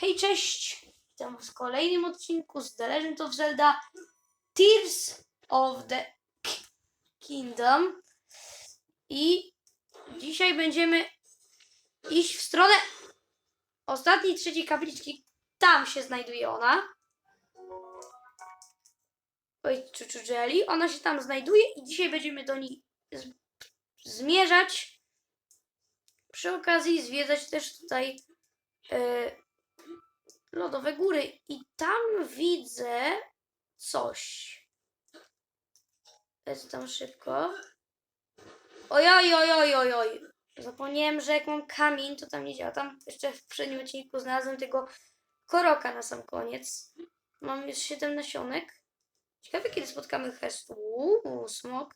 Hej, cześć! Witam w kolejnym odcinku z The Legend of Zelda Tears of the Kingdom. I dzisiaj będziemy iść w stronę ostatniej, trzeciej kapliczki. Tam się znajduje ona. Oj, Czuczużeli. Ona się tam znajduje i dzisiaj będziemy do niej zmierzać. Przy okazji zwiedzać też tutaj e, lodowe góry i tam widzę coś. Lecę tam szybko. Ojoj, oj, oj, oj, oj. Zapomniałem, że jak mam kamień, to tam nie działa. Tam jeszcze w przednim odcinku znalazłem tego koroka na sam koniec. Mam już 7 nasionek. Ciekawe, kiedy spotkamy Hestu. Uuu, smok.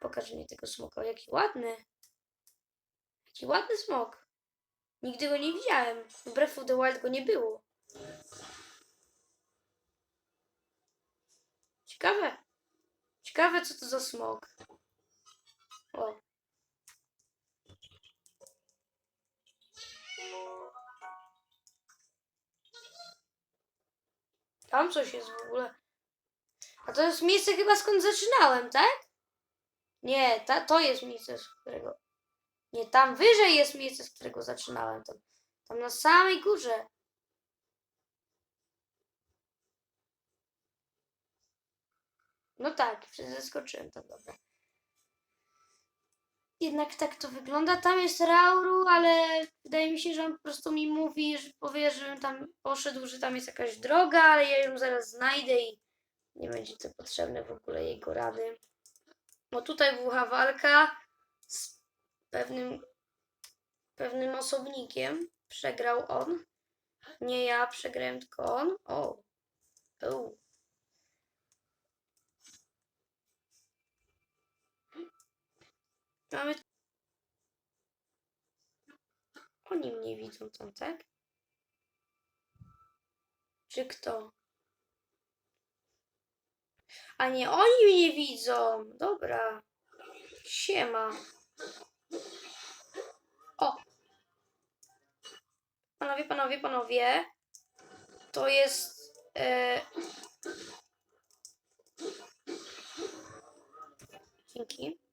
Pokaż mi tego smoka. Jaki ładny. Jaki ładny smok. Nigdy go nie widziałem. W Breath of the Wild go nie było. Ciekawe. Ciekawe, co to za smok. O. Tam coś jest w ogóle. A to jest miejsce chyba skąd zaczynałem, tak? Nie, ta, to jest miejsce, z którego... Nie, tam wyżej jest miejsce, z którego zaczynałem. Tam, tam na samej górze. No tak, zeskoczyłem tam, dobra. Jednak tak to wygląda. Tam jest Rauru, ale wydaje mi się, że on po prostu mi mówi, że powie, żebym tam poszedł, że tam jest jakaś droga, ale ja ją zaraz znajdę i nie będzie to potrzebne w ogóle jego rady. Bo tutaj była walka pewnym, pewnym osobnikiem. Przegrał on. Nie ja przegrałem, tylko on. O. o. Mamy. Oni mnie widzą tam, tak? Czy kto? A nie, oni mnie widzą. Dobra. Siema. Panowie, panowie, panowie. To jest. E... Dzięki.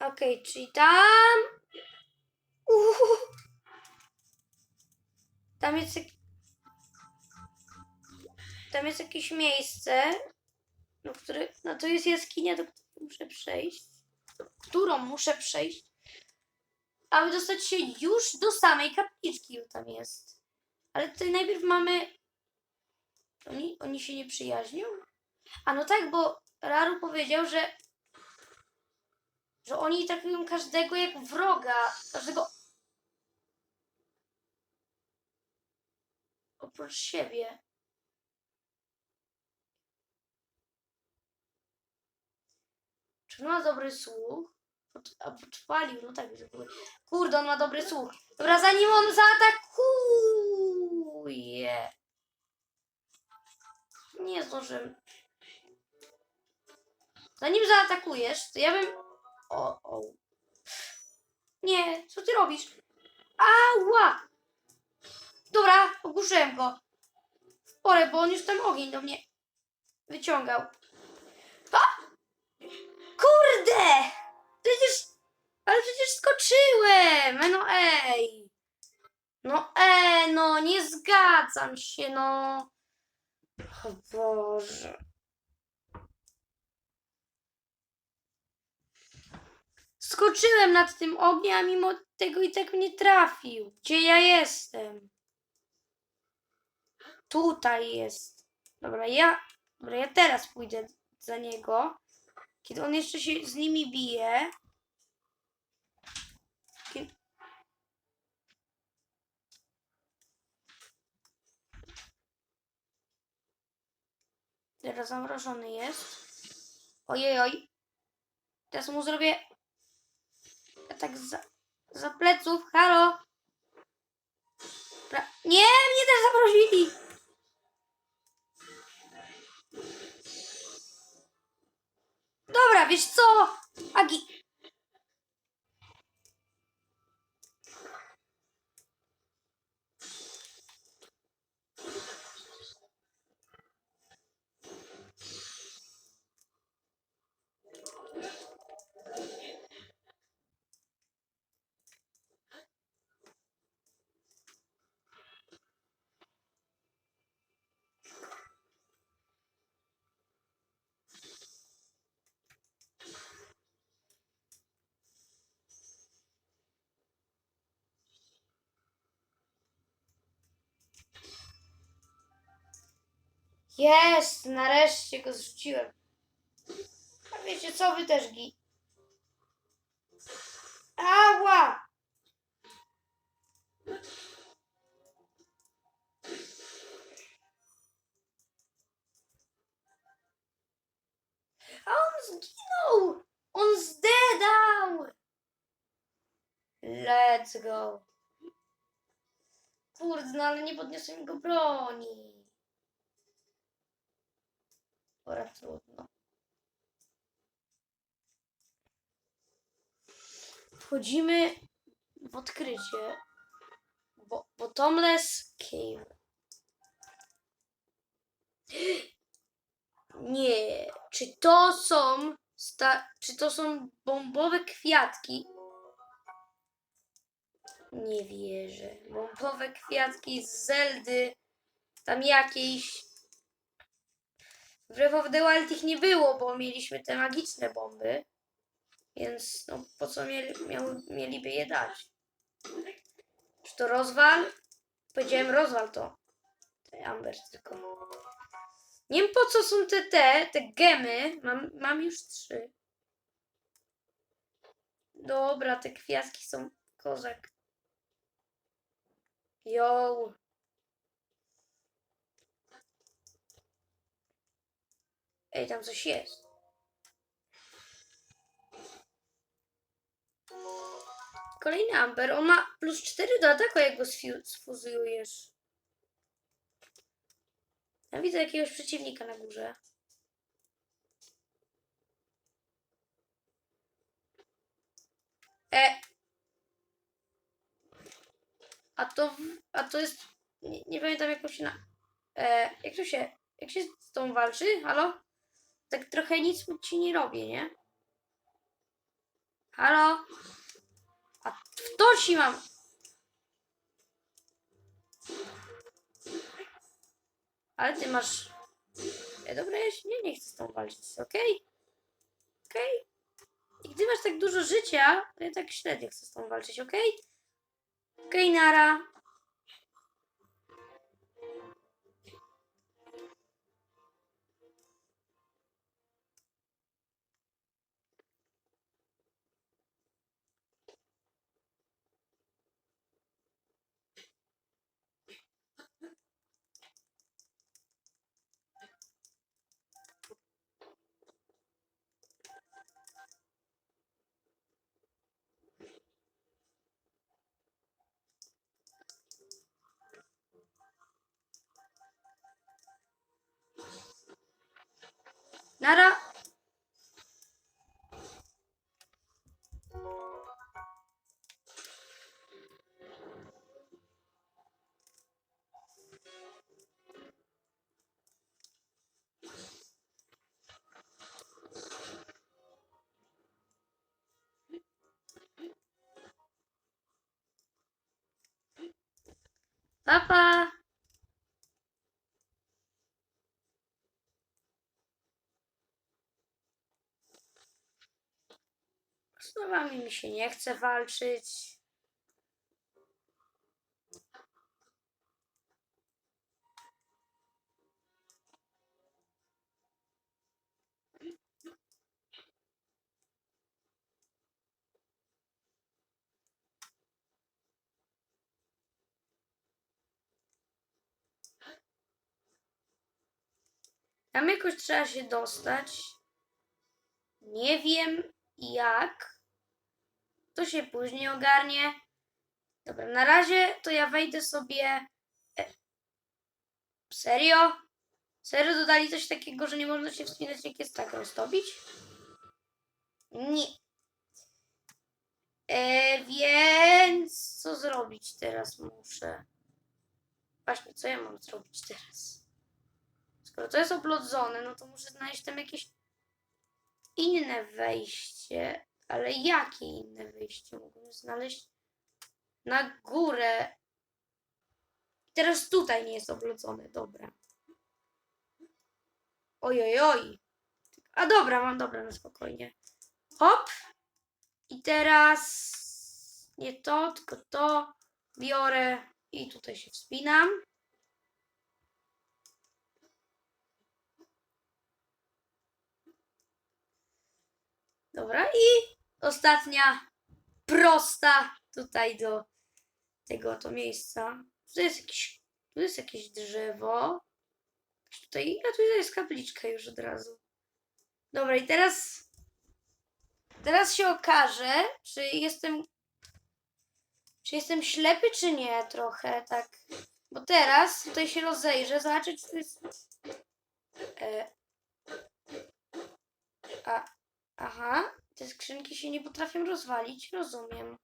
Okej, czyli tam. Uhu. Tam jest. Tam jest jakieś miejsce, no, które, no to jest jaskinia, do której muszę przejść. Którą muszę przejść, aby dostać się już do samej kapliczki, tam jest. Ale tutaj najpierw mamy. Oni, oni się nie przyjaźnią? A no tak, bo Raru powiedział, że że oni traktują każdego jak wroga, każdego oprócz siebie. Czy on ma dobry słuch? A podpalił, no tak, że były. Kurde, on ma dobry słuch. Dobra, zanim on zaatakuje. Nie zdążyłem. Zanim zaatakujesz, to ja bym o, o. Nie, co ty robisz? Ała! Dobra, ogłuszyłem go. W porę, bo on już tam ogień do mnie wyciągał. A! Kurde! Przecież... Ale przecież skoczyłem! E, No ej! No ej, no nie zgadzam się, no. O Boże. Skoczyłem nad tym ogniem, a mimo tego i tak mnie trafił. Gdzie ja jestem? Tutaj jest. Dobra, ja. Dobra, ja teraz pójdę za niego. Kiedy on jeszcze się z nimi bije. Kiedy... Teraz zamrożony jest. Ojej, oj. Teraz mu zrobię tak za, za pleców. Halo? Pra... Nie, mnie też zaprosili. Dobra, wiesz co? Agi. Jest, nareszcie go zrzuciłem. A wiecie co, wy też gi. Ała! A on zginął! On zdedał! Let's go. Kurde, no ale nie podniosłem go broni. Pora trudno. Wchodzimy w odkrycie. Bo, bottomless cave. Nie. Czy to są sta- czy to są bombowe kwiatki? Nie wierzę. Bombowe kwiatki z Zeldy. Tam jakiejś w Breath of the Wild ich nie było, bo mieliśmy te magiczne bomby. Więc no po co mieli, miał, mieliby je dać? Czy to rozwal? Powiedziałem rozwal to. Te Amber tylko. Nie wiem po co są te te, te gemy. Mam, mam już trzy. Dobra, te kwiatki są kozak. Yo. Ej, tam coś jest. Kolejny Amber. On ma plus 4 do ataku, jak go sfuzujesz. Ja widzę jakiegoś przeciwnika na górze. E. A to, a to jest, nie, nie pamiętam jak to się na, e, jak to się, jak się z tą walczy? Halo? Tak trochę nic ci nie robię, nie? Halo? A w to ci mam. Ale ty masz... E, dobra, ja się nie, nie chcę z tą walczyć, okej? Okej? I gdy masz tak dużo życia, to ja tak średnio chcę z tą walczyć, okej? Okej, nara. Nara. Nowami mi się nie chce walczyć. Tam jakoś trzeba się dostać. Nie wiem, jak. To się później ogarnie. Dobra, na razie to ja wejdę sobie. E, serio? Serio dodali coś takiego, że nie można się wspinać, jak jest tak roztopić? Nie. E, więc co zrobić teraz muszę? Właśnie, co ja mam zrobić teraz? Skoro to jest oblodzone, no to muszę znaleźć tam jakieś inne wejście. Ale jakie inne wejście mógłbym znaleźć? Na górę. Teraz tutaj nie jest oblodzone, dobra. Oj, oj. A dobra, mam dobra, na spokojnie. Hop. I teraz nie to, tylko to biorę i tutaj się wspinam. Dobra, i ostatnia prosta tutaj do tego to miejsca. Tutaj jest jakieś, tu jest jakieś drzewo. Tutaj, a tutaj jest kapliczka już od razu. Dobra, i teraz teraz się okaże, czy jestem czy jestem ślepy, czy nie trochę, tak. Bo teraz tutaj się rozejrzę, zobaczę, czy to jest... E, a, aha, te skrzynki się nie potrafią rozwalić, rozumiem.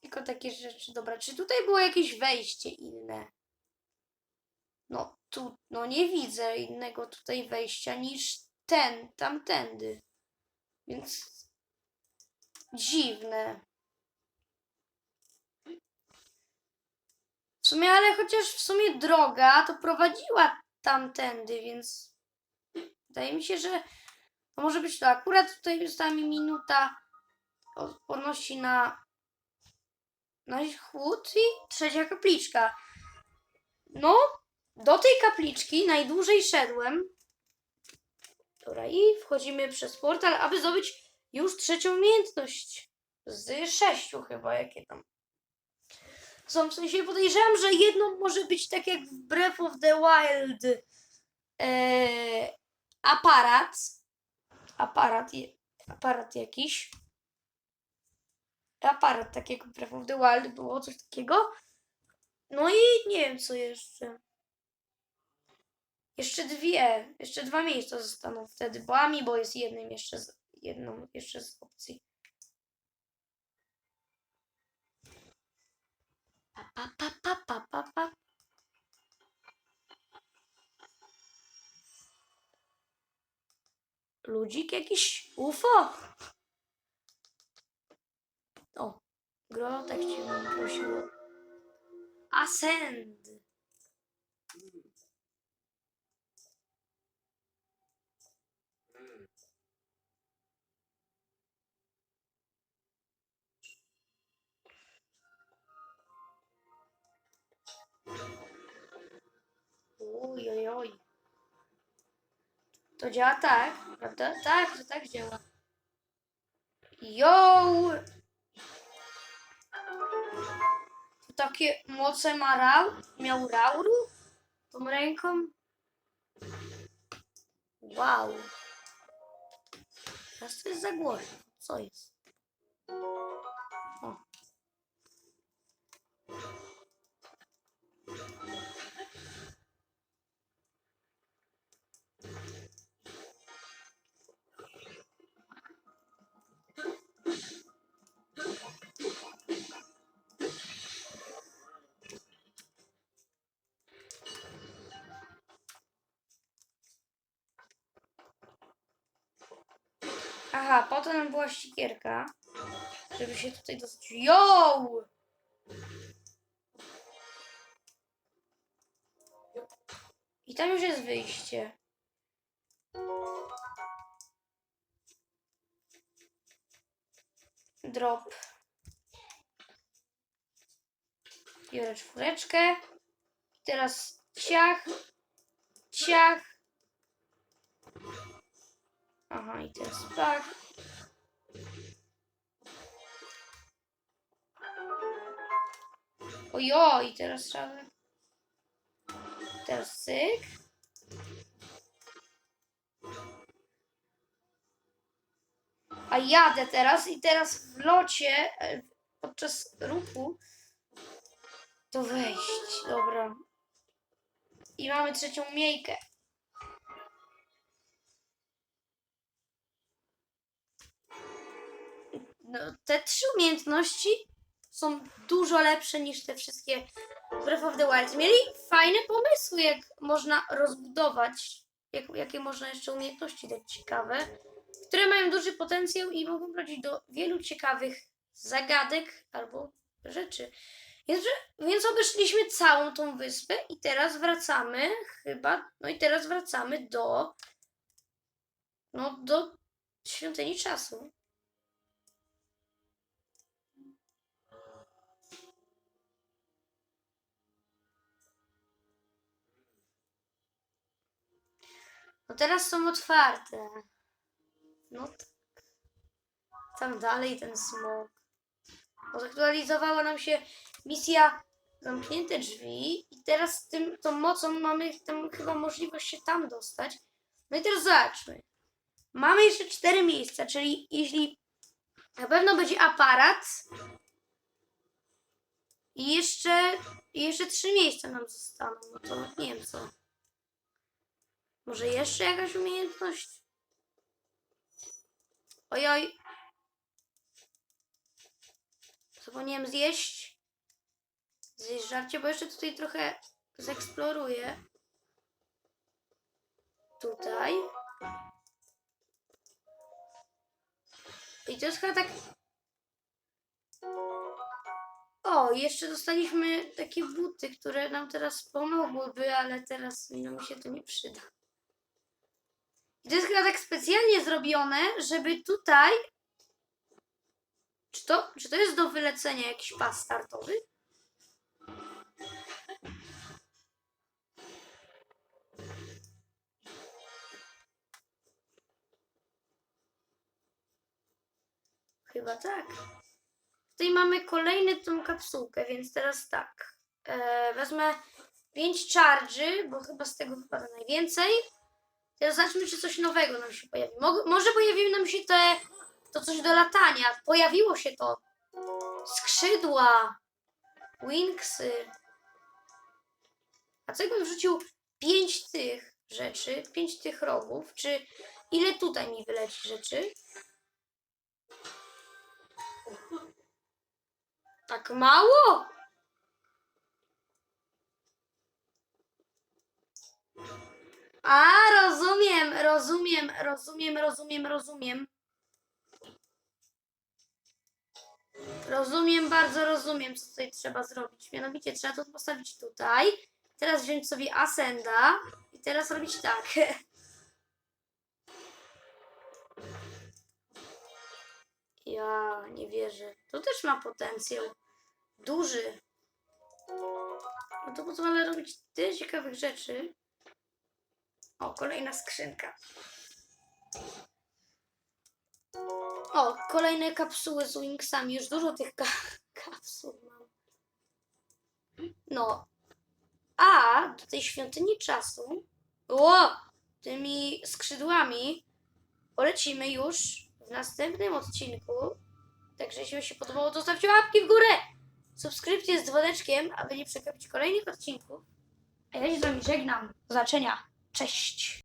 Tylko takie rzeczy, dobra, czy tutaj było jakieś wejście inne? No tu, no nie widzę innego tutaj wejścia niż ten, tamtędy. Więc dziwne. Sumie, ale chociaż w sumie droga to prowadziła tamtędy, więc wydaje mi się, że to może być to. Akurat tutaj została mi minuta odporności na, na chłód i trzecia kapliczka. No, do tej kapliczki najdłużej szedłem. Dobra, i wchodzimy przez portal, aby zdobyć już trzecią umiejętność. Z sześciu chyba, jakie tam. Są w sensie podejrzewam, że jedną może być tak jak w Breath of the Wild e, aparat. Aparat, aparat jakiś. Aparat tak jak w Breath of the Wild było, coś takiego. No i nie wiem co jeszcze. Jeszcze dwie, jeszcze dwa miejsca zostaną wtedy, bo Amiibo jest jednym jeszcze z, jedną jeszcze z opcji. Pa, pa, pa, pa, pa, pa. Ludzik jakiś UFO? O, grotek cię prosiło. Ascend. Oj, oj, oj. To działa tak, prawda? Tak, to tak działa. Yo! To takie moce ma? Miał Rauru? Tą ręką? Wow. Teraz to jest za głośno. Co jest? Aha, potem była ścigierka, żeby się tutaj dostać. Yo! I tam już jest wyjście. Drop. Biorę czwóreczkę. Teraz ciach. Ciach. Aha, i teraz tak. Ojoj, teraz trzeba... Teraz cyk. A jadę teraz i teraz w locie, e, podczas ruchu, to wejść. Dobra. I mamy trzecią miejkę. No, te trzy umiejętności są dużo lepsze niż te wszystkie Breath of the Wild. Mieli fajne pomysły, jak można rozbudować, jak, jakie można jeszcze umiejętności dać ciekawe, które mają duży potencjał i mogą prowadzić do wielu ciekawych zagadek albo rzeczy. Więc, więc obeszliśmy całą tą wyspę i teraz wracamy chyba, no i teraz wracamy do no do świątyni czasu. No teraz są otwarte. No tak. Tam dalej ten smok. Zaktualizowała nam się misja zamknięte drzwi i teraz z tym, tą mocą mamy tam chyba możliwość się tam dostać. No i teraz zobaczmy. Mamy jeszcze cztery miejsca, czyli jeśli na pewno będzie aparat i jeszcze, jeszcze trzy miejsca nam zostaną, no to nie wiem co. Może jeszcze jakaś umiejętność? Ojoj. Zapomniałem zjeść. Zjeść żarcie, bo jeszcze tutaj trochę zeksploruję. Tutaj. I to jest chyba tak... O, jeszcze dostaliśmy takie buty, które nam teraz pomogłyby, ale teraz nam się to nie przyda. I to jest chyba tak specjalnie zrobione, żeby tutaj. Czy to, czy to jest do wylecenia jakiś pas startowy? Chyba tak. Tutaj mamy kolejny tą kapsułkę, więc teraz tak. E, wezmę 5 charge'y, bo chyba z tego wypada najwięcej. Zobaczmy, czy coś nowego nam się pojawi. Mo może pojawiły nam się te, to coś do latania. Pojawiło się to. Skrzydła. Wingsy. A co jakbym wrzucił pięć tych rzeczy, pięć tych rogów? Czy ile tutaj mi wyleci rzeczy? Tak mało? A, rozumiem, rozumiem, rozumiem, rozumiem, rozumiem. Rozumiem, bardzo rozumiem, co tutaj trzeba zrobić. Mianowicie trzeba to postawić tutaj. Teraz wziąć sobie Ascenda i teraz robić tak. Ja nie wierzę. To też ma potencjał. Duży. No to pozwala robić tyle ciekawych rzeczy. O, kolejna skrzynka. O, kolejne kapsuły z Wingsami. Już dużo tych ka kapsuł mam. No. A do tej świątyni czasu. O! Tymi skrzydłami polecimy już w następnym odcinku. Także jeśli się podobało, to zostawcie łapki w górę! Subskrypcję z dzwoneczkiem, aby nie przegapić kolejnych odcinków. A ja się z Wami żegnam. Do zobaczenia. Cześć!